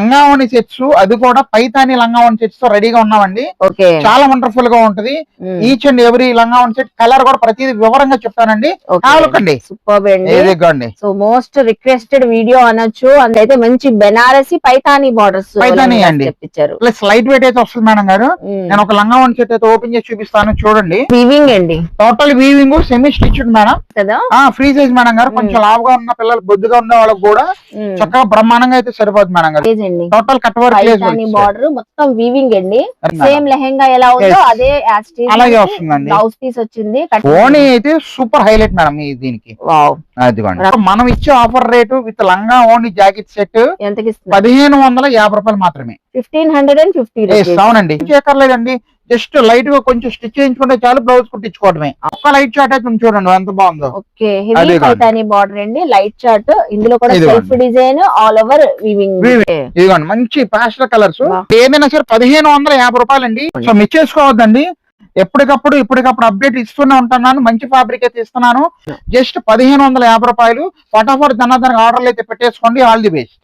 లంగావణి sets అది కూడా పైతాని లంగావణి సెట్స్తో రెడీగా ఉన్నామండి. చాలా వండర్ఫుల్గా ఉంటది. ఈచ్ అండ్ ఎవ్రీ లంగావణి సెట్ కలర్ కూడా ప్రతిదీ వివరంగా చెప్తానండి. కావాలండి సూపర్ అండి. ఏదిగోండి సో మోస్ట్ రిక్వెస్టెడ్ వీడియో అనొచ్చు. అయితే మంచి బెనారసి పైతాని బార్డర్స్ పైతాని అండి. ప్లస్ లైట్ వెయిట్ అయితే వస్తుంది మేడం గారు. నేను ఒక లంగావణి సెట్ అయితే ఓపెన్ చేసి చూపిస్తాను చూడండి. వీవింగ్ అండి. Total weaving semi stitched madam. కదా? ఫ్రీ సైజ్ మేడం గారు. కొంచెం లావుగా ఉన్న పిల్లలు బొద్దుగా ఉన్న వాళ్ళకి కూడా చక్కగా బ్రహ్మాండంగా అయితే సరిపోతుంది మేడం గారు. అండి. టోటల్ కట్ వర్క్ బార్డర్ మొత్తం వీవింగ్ అండి. సేమ్ లెహెంగా ఎలా ఉందో. అదే అలాగే వస్తుందండి. బ్లౌజ్ పీస్ వచ్చింది ఓణి అయితే సూపర్ హైలైట్ మేడం దీనికి. అదిగోండి. మనం ఇచ్చే ఆఫర్ రేటు విత్ లంగా ఓణి జాకెట్ సెట్ ఎంతకి పదిహేను వందల యాభై రూపాయలు మాత్రమే. ఫిఫ్టీన్ హండ్రెడ్ అండ్ ఫిఫ్టీ అవునండి. చేయక్కర్లేదండి జస్ట్ లైట్గా కొంచెం స్టిచ్ చేయించుకుంటే చాలు బ్లౌజ్ కుట్టించుకోవడమే. ఒక్క లైట్ షార్ట్ అయితే చూడండి ఎంత బాగుందో. ఓకే హెవీ బార్డర్ అండి లైట్ చార్ట్ ఇందులో కూడా. Self design all over weaving. ఇదిగోండి మంచి పాస్టల్ కలర్స్. ఏదైనా సరే పదిహేను వందల యాభై రూపాయలండి. సో మిస్ చేసుకోవద్దండి. ఎప్పటికప్పుడు ఇప్పటికప్పుడు అప్డేట్ ఇస్తూనే ఉంటున్నాను. మంచి ఫ్యాబ్రిక్ అయితే ఇస్తున్నాను. జస్ట్ పదిహేను వందల యాభై రూపాయలు. ఫటాఫట్ ధనాధన ఆర్డర్లు అయితే పెట్టేసుకోండి. All the best